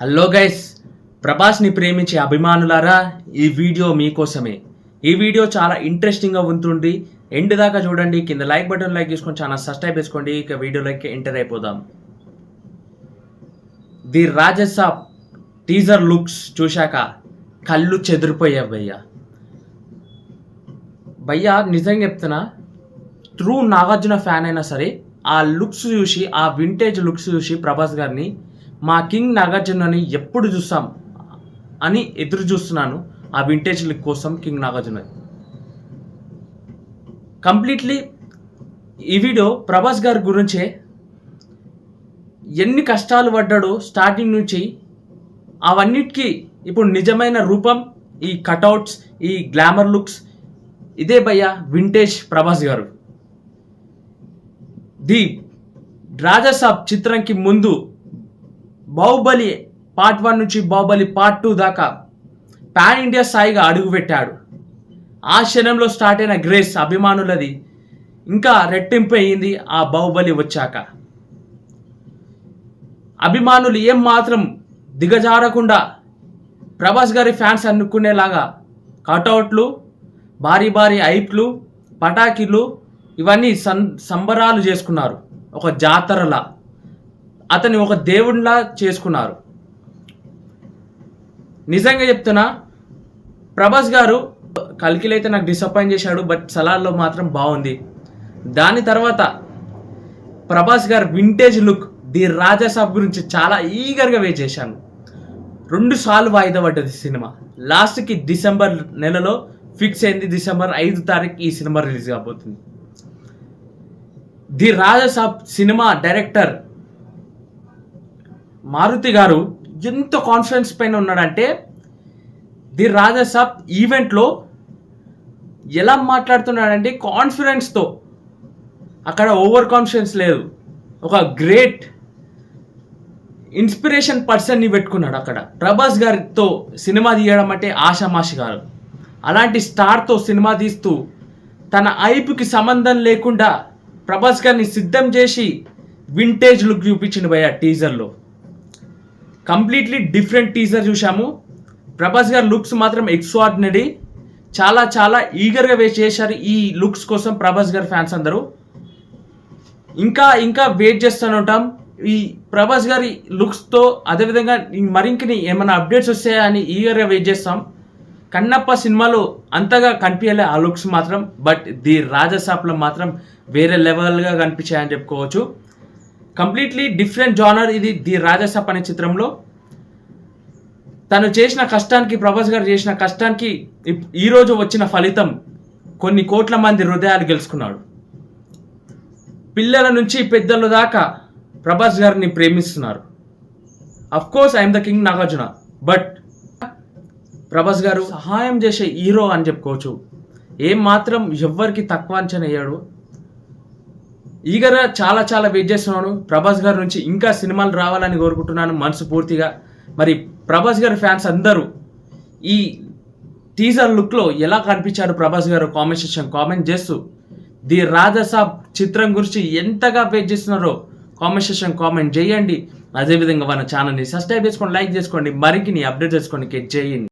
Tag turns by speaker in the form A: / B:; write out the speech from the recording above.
A: Hello guys ప్రభాస్ని ప్రేమించే అభిమానులారా ఈ video మీకోసమే. ఈ వీడియో చాలా ఇంట్రెస్టింగ్గా ఉంటుంది. ఎండ్ దాకా చూడండి. కింద లైక్ బటన్ లైక్ చేసుకొని చాలా సబ్స్క్రైబ్ చేసుకోండి. ఇక వీడియోలోకి ఎంటర్ అయిపోదాం. ది రాజసాబ్ టీజర్ లుక్స్ చూశాక కళ్ళు చెదిరిపోయా భయ్యా. భయ్యా నిజంగా చెప్తున్నా. ట్రూ నాగార్జున ఫ్యాన్ అయినా సరే ఆ లుక్స్ చూసి ఆ వింటేజ్ లుక్స్ చూసి ప్రభాస్ గారిని మా కింగ్ నాగార్జునని ఎప్పుడు చూస్తాం అని ఎదురు చూస్తున్నాను ఆ వింటేజ్ లుక్ కోసం కింగ్ నాగార్జున కంప్లీట్లీ ఈ వీడియో ప్రభాస్ గారి గురించే ఎన్ని కష్టాలు పడ్డాడో స్టార్టింగ్ నుంచి అవన్నిటికీ ఇప్పుడు నిజమైన రూపం ఈ కటౌట్స్ ఈ గ్లామర్ లుక్స్ ఇదే భయ్య వింటేజ్ ప్రభాస్ గారు. ది రాజసాబ్ చిత్రంకి ముందు బాహుబలి పార్ట్ వన్ నుంచి బాహుబలి పార్ట్ టూ దాకా పాన్ ఇండియా స్థాయిగా అడుగుపెట్టాడు ఆ క్షణంలో స్టార్ట్ అయిన గ్రేస్ అభిమానులది ఇంకా రెట్టింపు అయ్యింది ఆ బాహుబలి వచ్చాక. అభిమానులు ఏం మాత్రం దిగజారకుండా ప్రభాస్ గారి ఫ్యాన్స్ అనుకునేలాగా కటౌట్లు భారీ భారీ ఐప్లు పటాకీలు ఇవన్నీ సం సంబరాలు చేసుకున్నారు. ఒక జాతరలా. అతన్ని ఒక దేవుడిలా చేసుకున్నారు. నిజంగా చెప్తున్నా ప్రభాస్ గారు కలికిలో అయితే నాకు డిసప్పాయింట్ చేశాడు బట్ సలార్లో మాత్రం బాగుంది. దాని తర్వాత ప్రభాస్ గారు వింటేజ్ లుక్ ది రాజాసాబ్ గురించి చాలా ఈగర్గా వెయిట్ చేశాను. రెండు సార్లు వాయిదా పడ్డది సినిమా. లాస్ట్కి డిసెంబర్ నెలలో ఫిక్స్ అయింది డిసెంబర్ ఐదు తారీఖు ఈ సినిమా రిలీజ్ కాబోతుంది. The Raja Saab cinema director Maruthi garu ఎంత కాన్ఫిడెన్స్ పైన ఉన్నాడంటే ది రాజసాబ్ ఈవెంట్లో ఎలా మాట్లాడుతున్నాడంటే కాన్ఫిడెన్స్తో అక్కడ ఓవర్ కాన్ఫిడెన్స్ లేదు. ఒక గ్రేట్ ఇన్స్పిరేషన్ పర్సన్ని పెట్టుకున్నాడు అక్కడ. ప్రభాస్ గారితో సినిమా తీయడం అంటే ఆషామాషి గారు. అలాంటి స్టార్తో సినిమా తీస్తూ తన ఐపుకి సంబంధం లేకుండా ప్రభాస్ గారిని సిద్ధం చేసి వింటేజ్ లుక్ చూపించింది భయ టీజర్లో కంప్లీట్లీ డిఫరెంట్ టీజర్ చూసాము ప్రభాస్ గారి లుక్స్ మాత్రం ఎక్స్ట్రాడినరీ చాలా చాలా ఈగర్గా వెయిట్ చేశారు ఈ లుక్స్ కోసం ప్రభాస్ గారి ఫ్యాన్స్ అందరూ. ఇంకా ఇంకా వెయిట్ చేస్తూనే ఉంటాం. ఈ ప్రభాస్ గారి లుక్స్తో అదేవిధంగా ఈ మరింకని ఏమైనా అప్డేట్స్ వస్తాయా అని ఈగర్గా వెయిట్ చేస్తాం. కన్నప్ప సినిమాలో అంతగా కనిపించలే ఆ లుక్స్ మాత్రం బట్ ది రాజసాప్లో మాత్రం వేరే లెవెల్గా కనిపించాయని చెప్పుకోవచ్చు. కంప్లీట్లీ డిఫరెంట్ జానర్ ఇది ది రాజసాప్ అనే చిత్రంలో. తను చేసిన కష్టానికి ప్రభాస్ గారు చేసిన కష్టానికి ఈరోజు వచ్చిన ఫలితం కొన్ని కోట్ల మంది హృదయాలు గెలుచుకున్నాడు. పిల్లల నుంచి పెద్దల దాకా ప్రభాస్ గారిని ప్రేమిస్తున్నారు. Of course I'm the king Nagarjuna but Prabhas garu సహాయం చేసే హీరో అని చెప్పుకోవచ్చు. ఏం మాత్రం ఎవ్వరికి తక్కువ అంచనయ్యాడు ఈగర చాలా చాలా వెయిట్ చేస్తున్నాను ప్రభాస్ గారి నుంచి ఇంకా సినిమాలు రావాలని కోరుకుంటున్నాను మనసు పూర్తిగా మరి ప్రభాస్ గారి ఫ్యాన్స్ అందరూ ఈ టీజర్ లుక్లో ఎలా కనిపించారు Prabhas garu comment section comment చేస్తూ. ది రాజసాబ్ చిత్రం గురించి ఎంతగా వెయిట్ చేస్తున్నారో కామెంట్ సెక్షన్ కామెంట్ చేయండి. అదేవిధంగా మన ఛానల్ని సబ్స్క్రైబ్ చేసుకోండి లైక్ చేసుకోండి. మరికి అప్డేట్ చేసుకోండి చేయండి